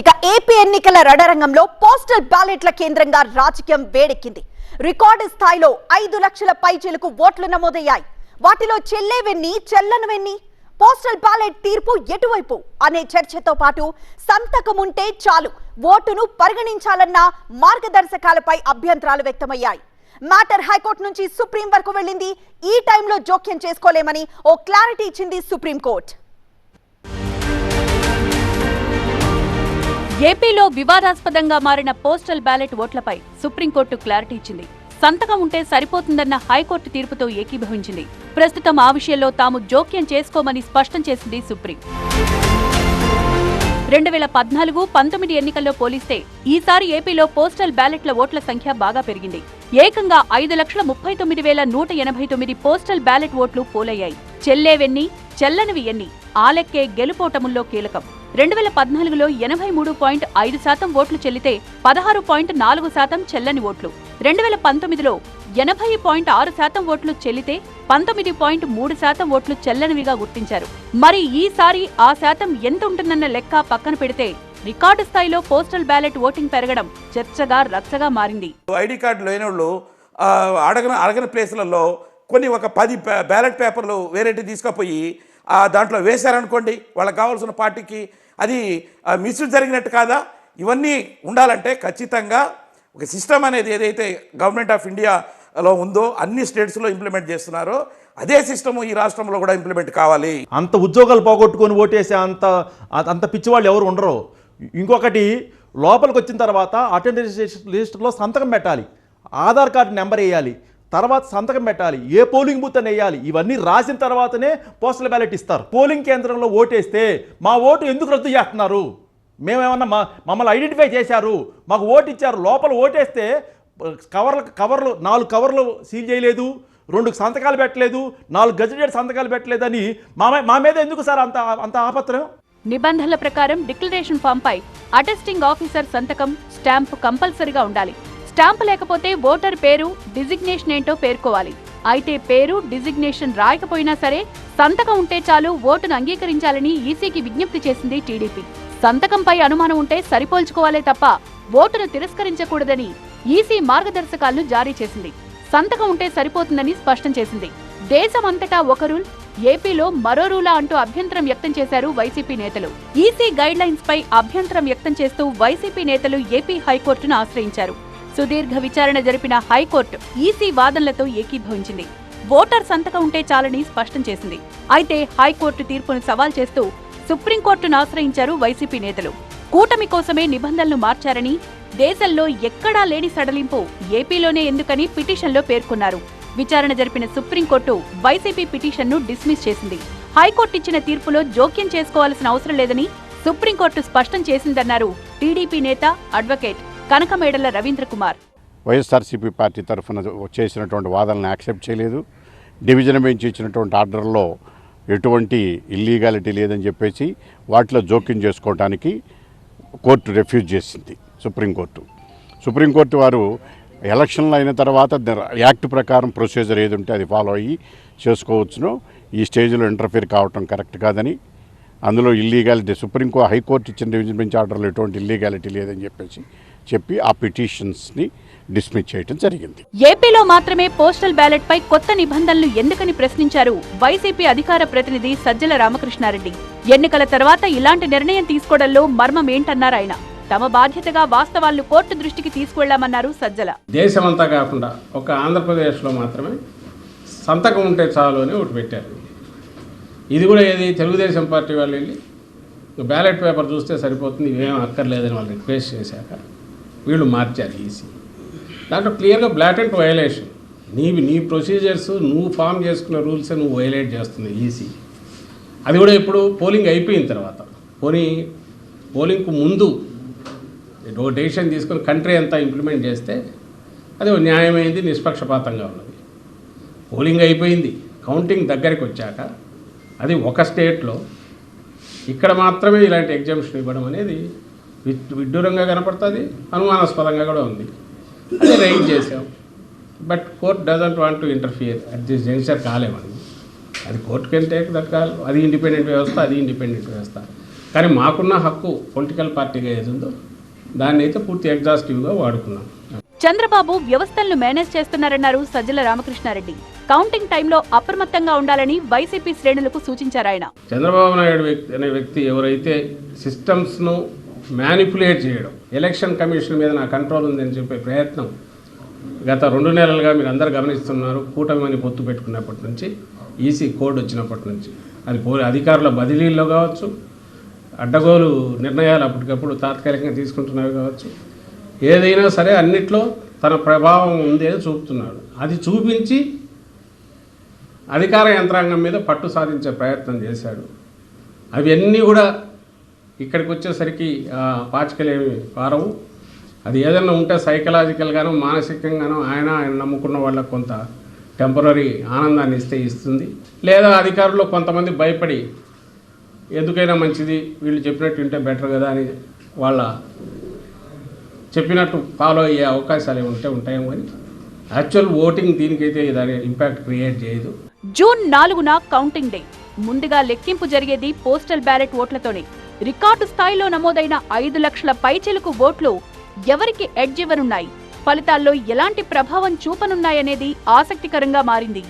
ఇక ఏపీ ఎన్నికల రణరంగంలో పోస్టల్ బ్యాలెట్ల కేంద్రంగా రాజకీయం వేడెక్కింది. రికార్డు స్థాయిలో ఐదు లక్షల పైచీలకు ఓట్లు నమోదయ్యాయి. వాటిలో చెల్లేవెన్ని చెల్లనవెన్ని పోస్టల్ బ్యాలెట్ తీర్పు ఎటువైపు? అనే చర్చతో పాటు సంతకం ఉంటే చాలు. ఓటును పరిగణించాలన్న మార్గదర్శకాలపై అభ్యంతరాలు వ్యక్తమయ్యాయి. మ్యాటర్ హైకోర్టు నుంచి సుప్రీం వరకు వెళ్ళింది. ఈ టైంలో జోక్యం చేసుకోలేమని ఓ క్లారిటీ ఇచ్చింది సుప్రీంకోర్టు. ఏపీలో వివాదాస్పదంగా మారిన పోస్టల్ బ్యాలెట్ ఓట్లపై సుప్రీంకోర్టు క్లారిటీ ఇచ్చింది. సంతకం ఉంటే సరిపోతుందన్న హైకోర్టు తీర్పుతో ఏకీభవించింది. ప్రస్తుతం ఆ విషయంలో తాము జోక్యం చేసుకోమని స్పష్టం చేసింది సుప్రీం. రెండు వేల పద్నాలుగు పంతొమ్మిది ఎన్నికల్లో పోలిస్తే ఈసారి ఏపీలో పోస్టల్ బ్యాలెట్ల ఓట్ల సంఖ్య బాగా పెరిగింది. ఏకంగా ఐదు లక్షల ముప్పై తొమ్మిది వేల నూట ఎనభై తొమ్మిది పోస్టల్ బ్యాలెట్ ఓట్లు పోలయ్యాయి. చెల్లేవెన్ని చెల్లనివి ఎన్ని? ఆలెక్కే గెలుపోటముల్లో కీలకం. రెండు వేల పద్నాలుగులో ఎనభై మూడు పాయింట్ ఐదు శాతం ఓట్లు చెల్లితే పదహారు పాయింట్ నాలుగు శాతం చెల్లని ఓట్లు. రెండు వేల పంతొమ్మిదిలో ఎనభై పాయింట్ ఆరు శాతం ఓట్లు చెల్లితే పంతొమ్మిది పాయింట్ మూడు శాతం ఓట్లు చెల్లనివిగా గుర్తించారు. మరి ఈసారి ఆ శాతం ఎంత ఉంటుందన్న లెక్క పక్కన పెడితే రికార్డు స్థాయిలో పోస్టల్ బ్యాలెట్ ఓటింగ్ పెరగడం చర్చగా రచ్చగా మారింది. ఐడి కార్డు లేని వాళ్ళు అడగన అడగని ప్లేసులలో కొన్ని ఒక పది బ్యాలెట్ పేపర్లు వేరేటి తీసుకుపోయి దాంట్లో వేశారనుకోండి వాళ్ళకి కావాల్సిన పార్టీకి అది మిస్యూజ్ జరిగినట్టు కాదా? ఇవన్నీ ఉండాలంటే ఖచ్చితంగా ఒక సిస్టమ్ అనేది ఏదైతే గవర్నమెంట్ ఆఫ్ ఇండియాలో ఉందో అన్ని స్టేట్స్లో ఇంప్లిమెంట్ చేస్తున్నారో అదే సిస్టమ్ ఈ రాష్ట్రంలో కూడా ఇంప్లిమెంట్ కావాలి. అంత ఉద్యోగాలు పోగొట్టుకొని ఓటేసే అంత అంత- అంత పిచ్చివాళ్ళు ఎవరు ఉండరు. ఇంకొకటి లోపలికి వచ్చిన తర్వాత అటెండెన్స్ లిస్టులో సంతకం పెట్టాలి. ఆధార్ కార్డు నెంబర్ వేయాలి. తర్వాత సంతకం పెట్టాలి ఏ పోలింగ్ బూత్ అని వేయాలి. ఇవన్నీ రాసిన తర్వాతనే పోస్టల్ బ్యాలెట్ ఇస్తారు. పోలింగ్ కేంద్రంలో ఓటేస్తే మా ఓటు ఎందుకు రద్దు చేస్తున్నారు? మేమేమన్నా మా మమ్మల్ని ఐడెంటిఫై చేశారు మాకు ఓటు ఇచ్చారు లోపల ఓటేస్తే కవర్లు కవర్లు నాలుగు కవర్లు సీల్ చేయలేదు రెండు సంతకాలు పెట్టలేదు నాలుగు గజెటెడ్ సంతకాలు పెట్టలేదని మా మా మీద ఎందుకు సార్ అంత అంత ఆపత్రం? నిబంధనల ప్రకారం డిక్లరేషన్ ఫామ్ పై అటెస్టింగ్ ఆఫీసర్ సంతకం స్టాంప్ కంపల్సరీగా ఉండాలి. స్టాంప్ లేకపోతే ఓటర్ పేరు డిజిగ్నేషన్ ఏంటో పేర్కోవాలి. అయితే పేరు డిజిగ్నేషన్ రాయకపోయినా సరే సంతకం ఉంటే చాలు ఓటును అంగీకరించాలని ఈసీకి విజ్ఞప్తి చేసింది టీడీపీ. సంతకంపై అనుమానం ఉంటే సరిపోల్చుకోవాలే తప్ప ఓటును తిరస్కరించకూడదని ఈసీ మార్గదర్శకాలను జారీ చేసింది. సంతకం ఉంటే సరిపోతుందని స్పష్టం చేసింది. దేశమంతటా ఒక రూల్ ఏపీలో మరో రూలా అంటూ అభ్యంతరం వ్యక్తం చేశారు వైసీపీ నేతలు. ఈసీ గైడ్ లైన్స్ పై అభ్యంతరం వ్యక్తం చేస్తూ వైసీపీ నేతలు ఏపీ హైకోర్టును ఆశ్రయించారు. సుదీర్ఘ విచారణ జరిపిన హైకోర్టు ఈసీ వాదనలతో ఏకీభవించింది. ఓటర్ సంతకం ఉంటే చాలని స్పష్టం చేసింది. అయితే హైకోర్టు తీర్పును సవాల్ చేస్తూ సుప్రీంకోర్టును ఆశ్రయించారు వైసీపీ నేతలు. కూటమి కోసమే నిబంధనలు మార్చారని దేశంలో ఎక్కడా లేని సడలింపు ఏపీలోనే ఎందుకని పిటిషన్లో పేర్కొన్నారు. విచారణ జరిపిన సుప్రీంకోర్టు వైసీపీ పిటిషన్ను డిస్మిస్ చేసింది. హైకోర్టు ఇచ్చిన తీర్పులో జోక్యం చేసుకోవాల్సిన అవసరం లేదని సుప్రీంకోర్టు స్పష్టం చేసిందన్నారు టీడీపీ నేత advocate Kanakamedala Ravindra Kumar. YSRCP party తరఫున చేసినటువంటి వాదనలను యాక్సెప్ట్ చేయలేదు. డివిజన్ బెంచ్ ఇచ్చినటువంటి ఆర్డర్లో ఎటువంటి ఇల్లీగాలిటీ లేదని చెప్పేసి వాటిలో జోక్యం చేసుకోవడానికి కోర్టు రెఫ్యూజ్ చేసింది సుప్రీంకోర్టు. సుప్రీంకోర్టు వారు ఎలక్షన్లు అయిన తర్వాత యాక్ట్ ప్రకారం ప్రొసీజర్ ఏది ఉంటే అది ఫాలో అయ్యి చేసుకోవచ్చును. ఈ స్టేజ్లో ఇంటర్ఫీర్ కావటం కరెక్ట్ కాదని. అందులో ఇల్లీగాలిటీ సుప్రీంకో హైకోర్టు ఇచ్చిన డివిజన్ బెంచ్ ఆర్డర్లో ఎటువంటి ఇల్లీగాలిటీ లేదని చెప్పేసి చెప్పి ఆ పిటిషన్స్ని డిస్మిస్ చేయడం జరిగింది. ఏపీలో మాత్రమే పోస్టల్ బ్యాలెట్ పై కొత్త నిబంధనలు ఎందుకని ప్రశ్నించారు వైసీపీ అధికార ప్రతినిధి సజ్జల రామకృష్ణారెడ్డి. ఎన్నికల తర్వాత ఇలాంటి నిర్ణయం తీసుకోవడంలో మర్మం ఏంటన్నారు ఆయన. తమ బాధ్యతగా వాస్తవాలను కోర్టు దృష్టికి తీసుకువెళ్ళామన్నారు సజ్జల. దేశమంతా కాకుండా ఒక ఆంధ్రప్రదేశ్లో మాత్రమే సంతకం ఉంటే చాలు అని ఒకటి పెట్టారు. ఇది కూడా ఏది? తెలుగుదేశం పార్టీ వాళ్ళు వెళ్ళి బ్యాలెట్ పేపర్ చూస్తే సరిపోతుంది ఇవేం అక్కర్లేదని వాళ్ళు రిక్వెస్ట్ చేశాక వీళ్ళు మార్చారు ఈసీ దాంట్లో క్లియర్గా బ్లాటెంట్ వయలేషన్ నీవి నీ ప్రొసీజర్స్ నువ్వు ఫామ్ చేసుకున్న రూల్స్ నువ్వు వైలేట్ చేస్తుంది ఈసీ అది కూడా ఇప్పుడు పోలింగ్ అయిపోయిన తర్వాత. పోనీ పోలింగ్కు ముందు ఓ డెసిషన్ తీసుకొని కంట్రీ అంతా ఇంప్లిమెంట్ చేస్తే అది ఓ న్యాయమైంది నిష్పక్షపాతంగా ఉన్నది. పోలింగ్ అయిపోయింది కౌంటింగ్ దగ్గరికి వచ్చాక అది ఒక స్టేట్లో ఇక్కడ మాత్రమే ఇలాంటి ఎగ్జామ్షన్ ఇవ్వడం అనేది విడ్డూరంగా కనపడుతుంది అనుమానాస్పదంగా కూడా ఉంది. అదే రైట్ చేసాం but court doesn't want to interfere at this juncture కాలేమని అది కోర్టుకి వెళ్తే దట్ అది ఇండిపెండెంట్ వ్యవస్థ అది ఇండిపెండెంట్ వ్యవస్థ. కానీ మాకున్న హక్కు పొలిటికల్ పార్టీగా ఏది ఉందో దాన్ని అయితే పూర్తి ఎగ్జాస్టివ్గా వాడుకున్నాం. చంద్రబాబు వ్యవస్థలను మేనేజ్ చేస్తున్నారన్నారు సజ్జల రామకృష్ణారెడ్డి. కౌంటింగ్ టైంలో అప్రమత్తంగా ఉండాలని వైసీపీ శ్రేణులకు సూచించారాయన. చంద్రబాబు నాయుడు వ్యక్తి అనే వ్యక్తి ఎవరైతే సిస్టమ్స్ను మ్యానిపులేట్ చేయడం. ఎలక్షన్ కమిషన్ మీద నా కంట్రోల్ ఉందని చెప్పే ప్రయత్నం గత రెండు నెలలుగా మీరు అందరు గమనిస్తున్నారు. కూటమిని పొత్తు పెట్టుకున్నప్పటి నుంచి ఈసీ కోడ్ వచ్చినప్పటి నుంచి. అది పో అధికారుల బదిలీల్లో కావచ్చు అడ్డగోలు నిర్ణయాలు అప్పటికప్పుడు తాత్కాలికంగా తీసుకుంటున్నవి కావచ్చు. ఏదైనా సరే అన్నిట్లో తన ప్రభావం ఉంది అని చూపుతున్నాడు. అది చూపించి అధికార యంత్రాంగం మీద పట్టు సాధించే ప్రయత్నం చేశాడు. అవన్నీ కూడా ఇక్కడికి వచ్చేసరికి పాచికలేమి పారవు. అది ఏదైనా ఉంటే సైకలాజికల్గాను మానసికంగానో ఆయన ఆయన నమ్ముకున్న వాళ్ళకు కొంత టెంపరీ ఆనందాన్ని ఇస్తే ఇస్తుంది. లేదా అధికారులు కొంతమంది భయపడి ఎందుకైనా మంచిది వీళ్ళు చెప్పినట్టు ఉంటే బెటర్ కదా అని వాళ్ళ చెప్పినట్టు ఫాలో అయ్యే అవకాశాలు ఏమి ఉంటే ఉంటాయేమో అని. యాక్చువల్ ఓటింగ్ దీనికైతే దాని ఇంపాక్ట్ క్రియేట్ చేయదు. జూన్ నాలుగున కౌంటింగ్ డే ముందుగా లెక్కింపు జరిగేది పోస్టల్ బ్యాలెట్ ఓట్లతోనే. రికార్డు స్థాయిలో నమోదైన ఐదు లక్షల పైచిలుకు ఓట్లు ఎవరికి ఎడ్జ్ ఇవ్వనున్నాయి? ఫలితాల్లో ఎలాంటి ప్రభావం చూపనున్నాయనేది ఆసక్తికరంగా మారింది.